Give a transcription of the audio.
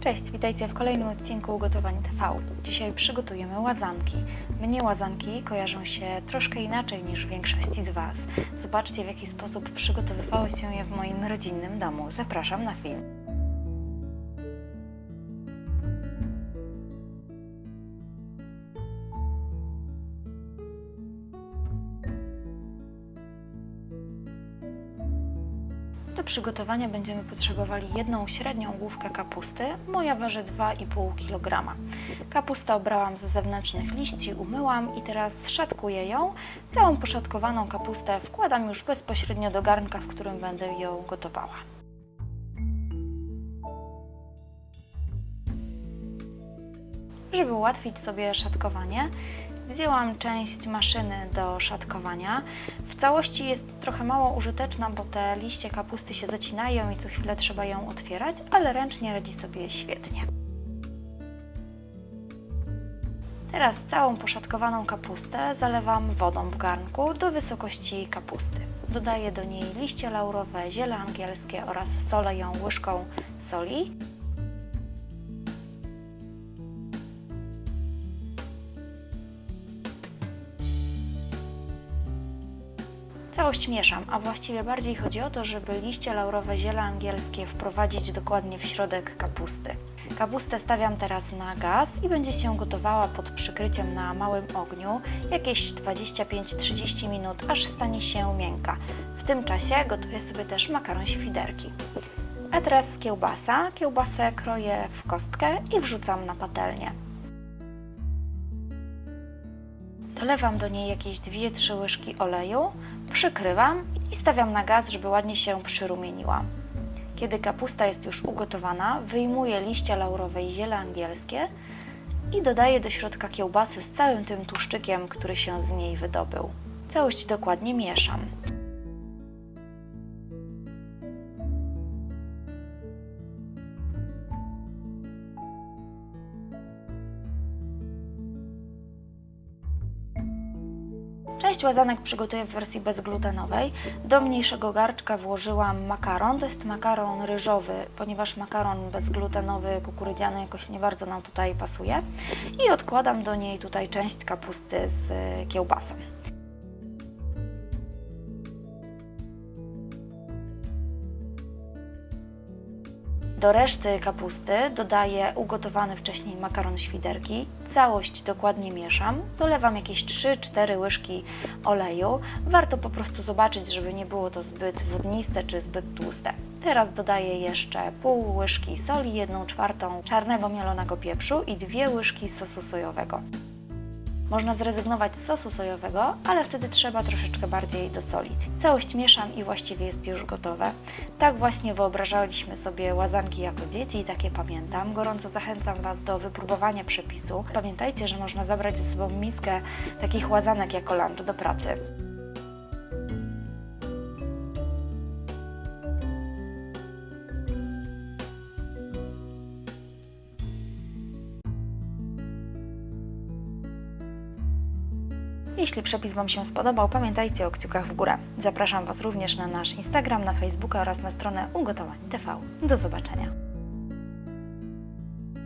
Cześć, witajcie w kolejnym odcinku Ugotowań TV. Dzisiaj przygotujemy łazanki. Mnie łazanki kojarzą się troszkę inaczej niż większości z Was. Zobaczcie w jaki sposób przygotowywało się je w moim rodzinnym domu. Zapraszam na film. Do przygotowania będziemy potrzebowali jedną średnią główkę kapusty. Moja waży 2,5 kg. Kapustę obrałam ze zewnętrznych liści, umyłam i teraz szatkuję ją. Całą poszatkowaną kapustę wkładam już bezpośrednio do garnka, w którym będę ją gotowała. Żeby ułatwić sobie szatkowanie, wzięłam część maszyny do szatkowania. W całości jest trochę mało użyteczna, bo te liście kapusty się zacinają i co chwilę trzeba ją otwierać, ale ręcznie radzi sobie świetnie. Teraz całą poszatkowaną kapustę zalewam wodą w garnku do wysokości kapusty. Dodaję do niej liście laurowe, ziele angielskie oraz solę ją łyżką soli. Całość mieszam, a właściwie bardziej chodzi o to, żeby liście laurowe, ziele angielskie wprowadzić dokładnie w środek kapusty. Kapustę stawiam teraz na gaz i będzie się gotowała pod przykryciem na małym ogniu jakieś 25-30 minut, aż stanie się miękka. W tym czasie gotuję sobie też makaron świderki. A teraz kiełbasa. Kiełbasę kroję w kostkę i wrzucam na patelnię. Dolewam do niej jakieś 2-3 łyżki oleju, przykrywam i stawiam na gaz, żeby ładnie się przyrumieniła. Kiedy kapusta jest już ugotowana, wyjmuję liście laurowe i ziele angielskie i dodaję do środka kiełbasy z całym tym tłuszczykiem, który się z niej wydobył. Całość dokładnie mieszam. Część łazanek przygotuję w wersji bezglutenowej. Do mniejszego garczka włożyłam makaron. To jest makaron ryżowy, ponieważ makaron bezglutenowy, kukurydziany jakoś nie bardzo nam tutaj pasuje. I odkładam do niej tutaj część kapusty z kiełbasą. Do reszty kapusty dodaję ugotowany wcześniej makaron świderki. Całość dokładnie mieszam. Dolewam jakieś 3-4 łyżki oleju. Warto po prostu zobaczyć, żeby nie było to zbyt wodniste czy zbyt tłuste. Teraz dodaję jeszcze pół łyżki soli, 1 czwartą czarnego mielonego pieprzu i dwie łyżki sosu sojowego. Można zrezygnować z sosu sojowego, ale wtedy trzeba troszeczkę bardziej dosolić. Całość mieszam i właściwie jest już gotowe. Tak właśnie wyobrażaliśmy sobie łazanki jako dzieci i takie pamiętam. Gorąco zachęcam Was do wypróbowania przepisu. Pamiętajcie, że można zabrać ze sobą miskę takich łazanek jako lunch do pracy. Jeśli przepis Wam się spodobał, pamiętajcie o kciukach w górę. Zapraszam Was również na nasz Instagram, na Facebooka oraz na stronę Ugotowań TV. Do zobaczenia.